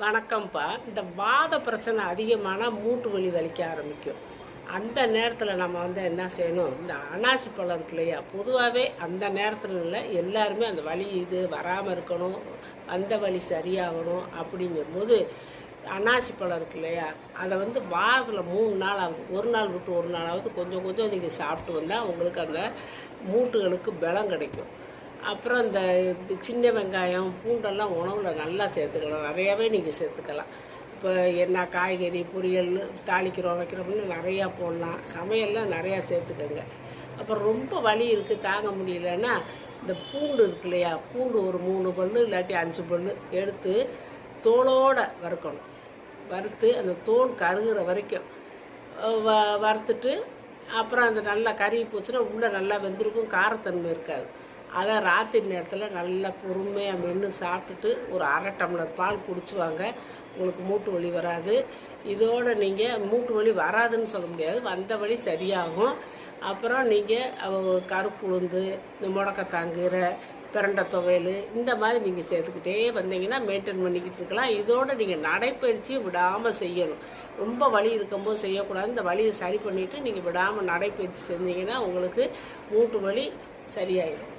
வணக்கம்ப்பா இந்த வாத பிரச்சனை அதிகமான மூட்டு வலி வலிக்க ஆரம்பிக்கும். அந்த நேரத்தில் நம்ம வந்து என்ன செய்யணும்? இந்த அனாசி பழம் இருக்கு இல்லையா? பொதுவாகவே அந்த நேரத்தில் இல்லை எல்லாருமே அந்த வலி இது வராமல் இருக்கணும் அந்த வலி சரியாகணும் அப்படிங்கும்போது அனாசி பழம் இருக்கு இல்லையா? அதை வந்து வாரத்தில் மூணு நாள் ஆகுது ஒரு நாள் விட்டு ஒரு நாளாவது கொஞ்சம் கொஞ்சம் நீங்கள் சாப்பிட்டு வந்தால் உங்களுக்கு அந்த மூட்டுகளுக்கு பலம் கிடைக்கும். அப்புறம் இந்த சின்ன வெங்காயம் பூண்டெல்லாம் உணவில் நல்லா சேர்த்துக்கலாம். நிறையாவே நீங்கள் சேர்த்துக்கலாம். இப்போ என்ன காய்கறி பொரியல் தாளிக்கிறோம் வைக்கிறோம்னு நிறையா போடலாம். சமையல்லாம் நிறையா சேர்த்துக்கோங்க. அப்புறம் ரொம்ப வலி இருக்குது தாங்க முடியலன்னா இந்த பூண்டு இருக்கு இல்லையா? பூண்டு ஒரு மூணு பல்லு இல்லாட்டி அஞ்சு பல் எடுத்து தோலோடு வறுக்கணும். வறுத்து அந்த தோல் கருகிற வரைக்கும் வ வறுத்துட்டு அப்புறம் அந்த நல்லா கறி போச்சுன்னா உள்ளே நல்லா வெந்திருக்கும். காரத்தன்மை இருக்காது. அதை ராத்திரி நேரத்தில் நல்லா பொறுமையாக மென்று சாப்பிட்டுட்டு ஒரு அரை டம்ளர் பால் குடிச்சுவாங்க. உங்களுக்கு மூட்டு வலி வராது. இதோடு நீங்கள் மூட்டு வலி வராதுன்னு சொல்ல முடியாது. வந்த வலி சரியாகும். அப்புறம் நீங்கள் கருப்பு உளுந்து இந்த முடக்கத்தாங்கீரை பிரண்டை துவையல் இந்த மாதிரி நீங்கள் சேர்த்துக்கிட்டே வந்தீங்கன்னா மெயின்டைன் பண்ணிக்கிட்டு இருக்கலாம். இதோடு நீங்கள் நடைப்பயிற்சியும் விடாமல் செய்யணும். ரொம்ப வலி இருக்கும்போது செய்யக்கூடாது. இந்த வலியை சரி பண்ணிவிட்டு நீங்கள் விடாமல் நடைப்பயிற்சி செஞ்சீங்கன்னா உங்களுக்கு மூட்டு வலி சரியாயிடும்